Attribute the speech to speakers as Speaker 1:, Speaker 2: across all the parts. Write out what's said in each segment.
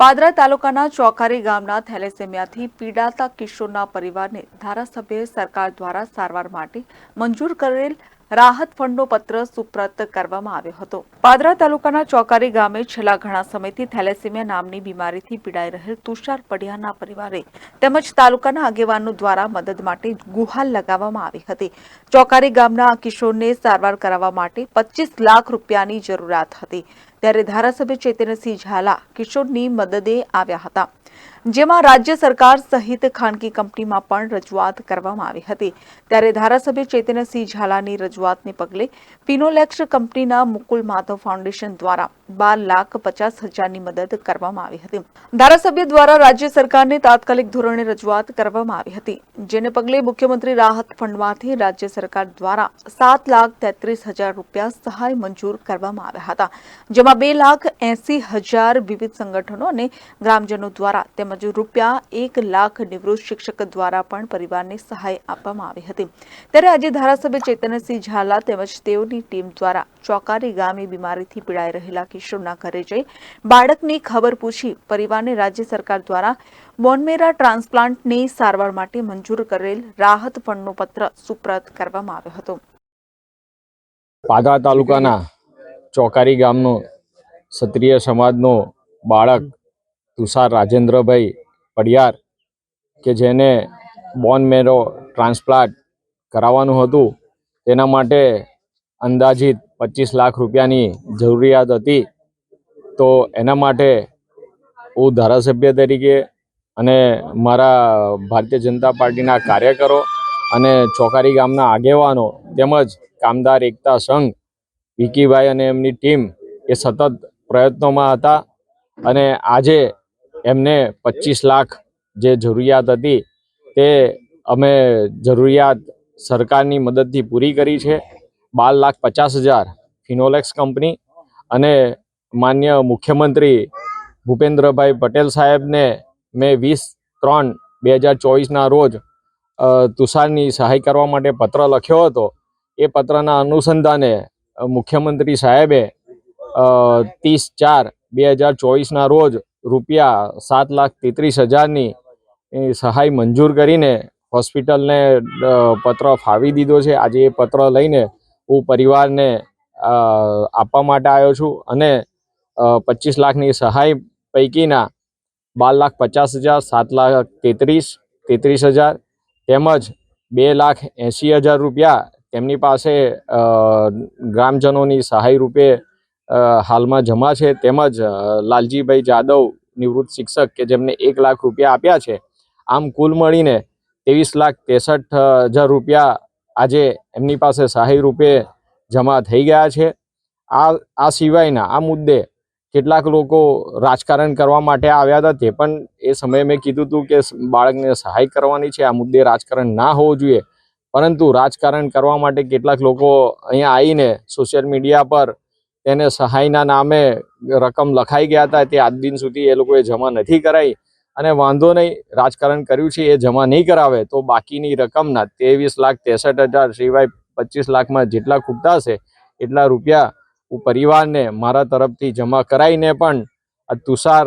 Speaker 1: પાદરા તાલુકાના ચોખારી ગામના થેલેસેમિયાથી પીડાતા કિશોરના પરિવારને ધારાસભ્ય સરકાર દ્વારા સારવાર માટે મંજૂર કરેલ રાહત ફંડનો પત્ર સુપ્રત કરવામાં આવ્યો હતો. પાદરા તાલુકાના ચોકારી ગામે છેલ્લા ઘણા સમયથી થેલેસેમિયા નામની બીમારીથી પીડાઈ રહેલ તુષાર પડિયાના પરિવારે તેમજ તાલુકાના આગેવાનો દ્વારા મદદ માટે ગુહાલ લગાવવામાં આવી હતી. ચોકારી ગામના કિશોરને સારવાર કરાવવા માટે પચીસ લાખ રૂપિયાની જરૂરિયાત હતી. ત્યારે ધારાસભ્ય ચેતનસિંહ ઝાલા કિશોરની મદદે આવ્યા હતા. જેમાં રાજ્ય સરકાર સહિત ખાનગી કંપનીમાં પણ રજૂઆત કરવામાં આવી હતી. ત્યારે ધારાસભ્ય ચેતનસિંહ ઝાલાની રજૂઆતને પગલે ફિનોલેક્સ કંપનીના મુકુલ માધવ ફાઉન્ડેશન દ્વારા બાર લાખ પચાસ હજારની મદદ કરવામાં આવી હતી. ધારાસભ્ય દ્વારા રાજ્ય સરકારને તાત્કાલિક ધોરણે રજૂઆત કરવામાં આવી હતી. જેને પગલે મુખ્યમંત્રી રાહત ફંડમાંથી રાજ્ય સરકાર દ્વારા સાત લાખ તેત્રીસ હજાર રૂપિયા સહાય મંજૂર કરવામાં આવ્યા હતા. જેમાં બે લાખ એસી હજાર વિવિધ સંગઠનો અને ગ્રામજનો દ્વારા તેમજ રૂપિયા એક લાખ નિવૃત્ત શિક્ષક દ્વારા પણ પરિવારને સહાય આપવામાં આવી હતી. ત્યારે આજે ધારાસભ્ય ચેતનસિંહ ઝાલા તેમજ તેઓની ટીમ દ્વારા ચોકારી ગામે બીમારીથી પીડાઈ રહેલા કિશોરના ઘરે જઈ બાળકની ખબર પૂછી પરિવારને રાજ્ય સરકાર દ્વારા બોનમેરા ટ્રાન્સપ્લાન્ટની સારવાર માટે મંજૂર કરેલ રાહત ફંડનો પત્ર સુપ્રત કરવામાં આવ્યો હતો.
Speaker 2: પાદરા તાલુકાના ચોકારી ગામનો ક્ષત્રિય સમાજનો બાળક તુષાર રાજેન્દ્રભાઈ પડિયાર કે જેને બોન મેરો ટ્રાન્સપ્લાન્ટ કરાવવાનું હતું, તેના માટે અંદાજિત પચીસ લાખ રૂપિયાની જરૂરિયાત હતી. તો એના માટે હું ધારાસભ્ય તરીકે અને મારા ભારતીય જનતા પાર્ટીના કાર્યકરો અને ચોકારી ગામના આગેવાનો તેમજ કામદાર એકતા સંઘ, વિકીભાઈ અને એમની ટીમ એ સતત પ્રયત્નોમાં હતા. અને આજે એમને પચીસ લાખ જે જરૂરિયાત હતી તે અમે જરૂરિયાત સરકારની મદદથી પૂરી કરી છે. બાર લાખ પચાસ હજાર ફિનોલેક્સ કંપની અને માન્ય મુખ્યમંત્રી ભૂપેન્દ્રભાઈ પટેલ સાહેબને મેં વીસ ત્રણ બે હજાર ચોવીસના રોજ તુષારની સહાય કરવા માટે પત્ર લખ્યો હતો. એ પત્રના અનુસંધાને મુખ્યમંત્રી સાહેબે ત્રીસ ચાર બે હજાર ચોવીસના રોજ રૂપિયા સાત લાખ તેત્રીસ હજારની સહાય મંજૂર કરીને હોસ્પિટલને પત્ર ફાવી દીધો છે. આજે એ પત્ર લઈને હું પરિવારને આપવા માટે આવ્યો છું અને પચીસ લાખની સહાય પૈકીના બાર લાખ પચાસ હજાર, સાત લાખ તેત્રીસ તેત્રીસ હજાર તેમજ બે લાખ એંશી હજાર રૂપિયા તેમની પાસે ગ્રામજનોની સહાય રૂપે હાલમાં જમા છે તેમજ લાલજીભાઈ જાદવ નિવૃત્ત શિક્ષક કે જેમને એક લાખ રૂપિયા આપ્યા છે. આમ કુલ મળીને ત્રેવીસ લાખ ત્રેસઠ હજાર રૂપિયા આજે એમની પાસે સહાય રૂપે જમા થઈ ગયા છે. આ આ સિવાયના આ મુદ્દે કેટલાક લોકો રાજકારણ કરવા માટે આવ્યા હતા તે પણ એ સમયે મેં કીધું હતું કે બાળકને સહાય કરવાની છે. આ મુદ્દે રાજકારણ ના હોવું જોઈએ. પરંતુ રાજકારણ કરવા માટે કેટલાક લોકો અહીંયા આવીને સોશિયલ મીડિયા પર તેને સહાયના નામે રકમ લખાઈ ગયા હતા. તે આજ દિન સુધી એ લોકોએ જમા નથી કરાઈ અને વાંધો નહીં, રાજકારણ કર્યું છે, એ જમા નહીં કરાવે તો બાકીની રકમના ત્રેવીસ લાખ ત્રેસઠ હજાર સિવાય પચીસ લાખમાં જેટલા ખૂટતા હશે, એટલા રૂપિયા હું પરિવારને મારા તરફથી જમા કરાવીને પણ તુષાર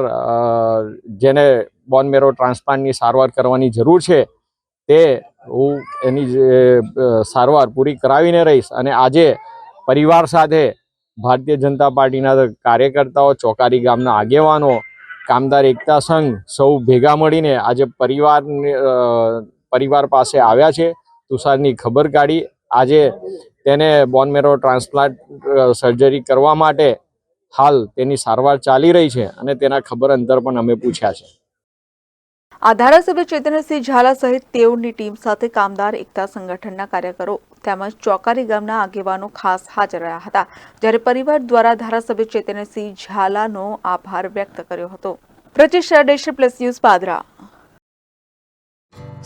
Speaker 2: જેને બોનમેરો ટ્રાન્સપ્લાન્ટની સારવાર કરવાની જરૂર છે, તે હું એની સારવાર પૂરી કરાવીને રહીશ અને આજે પરિવાર સાથે ભારતીય જનતા પાર્ટીના કાર્યકર્તાઓ, ચોકારી ગામના આગેવાનો, કામદાર એકતા સંઘ સૌ ભેગા મળીને આજે પરિવાર પરિવાર પાસે આવ્યા છે. તુષારની ખબર કાઢી. આજે તેને બોનમેરો ટ્રાન્સપ્લાન્ટ સર્જરી કરવા માટે હાલ તેની સારવાર ચાલી રહી છે અને તેના ખબર અંતર પણ અમે પૂછ્યા છે.
Speaker 1: આ ધારાસભ્ય ચેતનસિંહ ઝાલા સહિત તેઓની ટીમ સાથે કામદાર એકતા સંગઠનના કાર્યકરો તેમજ ચોકારી ગામના આગેવાનો ખાસ હાજર રહ્યા હતા, જ્યારે પરિવાર દ્વારા ધારાસભ્ય ચેતનસિંહ ઝાલાનો આભાર વ્યક્ત કર્યો હતો. પ્રતિષ્ઠા ડેશર પ્લસ ન્યૂઝ પાદરા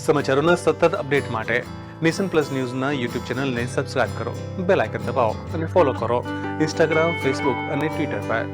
Speaker 3: સમાચારોના સતત અપડેટ માટે નેશન પ્લસ ન્યૂઝના યુટ્યુબ ચેનલને સબસ્ક્રાઇબ કરો, બેલ આઇકન દબાવો અને ફોલો કરો. ઇન્સ્ટાગ્રામ, ફેસબુક અને ટ્વિટર પર.